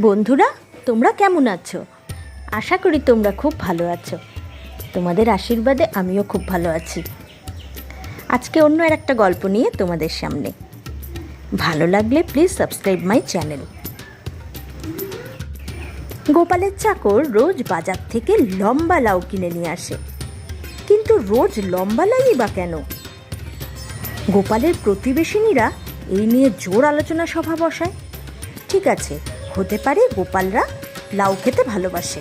বন্ধুরা, তোমরা কেমন আছো? আশা করি তোমরা খুব ভালো আছো। তোমাদের আশীর্বাদে আমিও খুব ভালো আছি। আজকে অন্য আর একটা গল্প নিয়ে তোমাদের সামনে। ভালো লাগলে প্লিজ সাবস্ক্রাইব মাই চ্যানেল গোপালের চাকর রোজ বাজার থেকে লম্বা লাউ কিনে নিয়ে আসে। কিন্তু রোজ লম্বা লাই বা কেন? গোপালের প্রতিবেশিনীরা এই নিয়ে জোর আলোচনা সভা বসায়। ঠিক আছে হতে পারে গোপালরা লাউ খেতে ভালোবাসে।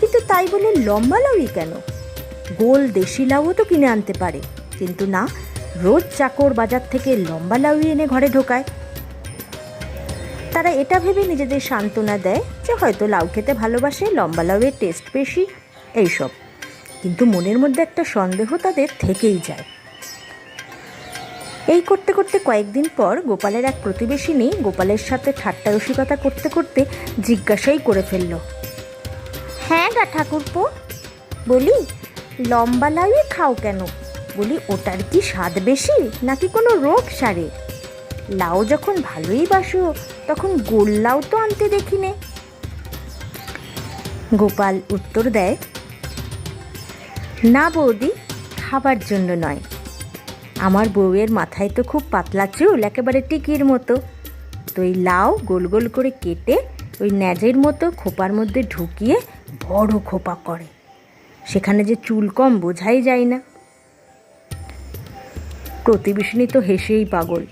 কিন্তু তাই বলে লম্বা লাউই কেন? গোল দেশি লাউও তো কিনে আনতে পারে। কিন্তু না, রোজ চাকর বাজার থেকে লম্বা লাউই এনে ঘরে ঢোকায়। তারা এটা ভেবে নিজেদের সান্ত্বনা দেয় যে হয়তো লাউ খেতে ভালোবাসে, লম্বা লাউয়ের টেস্ট বেশি, এইসব। কিন্তু মনের মধ্যে একটা সন্দেহ তাদের থেকেই যায়। এই করতে করতে কয়েকদিন পর গোপালের এক প্রতিবেশিনী গোপালের সাথে ঠাট্টা রসিকতা করতে করতে জিজ্ঞাসাই করে ফেলল হ্যাঁ গা ঠাকুরপো? বলি, লম্বা লাউই খাও কেন? বলি, ওটার কি স্বাদ বেশি নাকি কোনো রোগ সারে? লাউ যখন ভালোই বাসো, তখন গোল লাউ তো আনতে দেখি নে। গোপাল উত্তর দেয়, না বৌদি, খাবার জন্য নয়। আমার বউয়ের মাথায় তো খুব পাতলা চুল, একেবারে টিকির মতো। তো এই লাউ গোল গোল করে কেটে ওই ন্যাজের মতো খোপার মধ্যে ঢুকিয়ে বড় খোপা করে। সেখানে যে চুল কম বোঝাই যায় না। প্রতিবেশিনী তো হেসেই পাগল।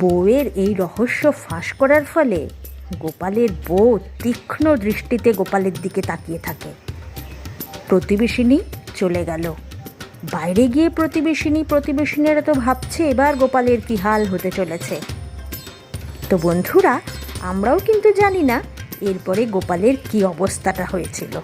বউয়ের এই রহস্য ফাঁস করার ফলে গোপালের বউ তীক্ষ্ণ দৃষ্টিতে গোপালের দিকে তাকিয়ে থাকে। প্রতিবেশিনী চলে গেল। বাইরে গিয়ে প্রতিবেশিনী প্রতিবেশিনীরা তো ভাবছে, এবার গোপালের কি হাল হতে চলেছে? তো বন্ধুরা, আমরাও কিন্তু জানি না, এরপরে গোপালের কি অবস্থাটা হয়েছিল।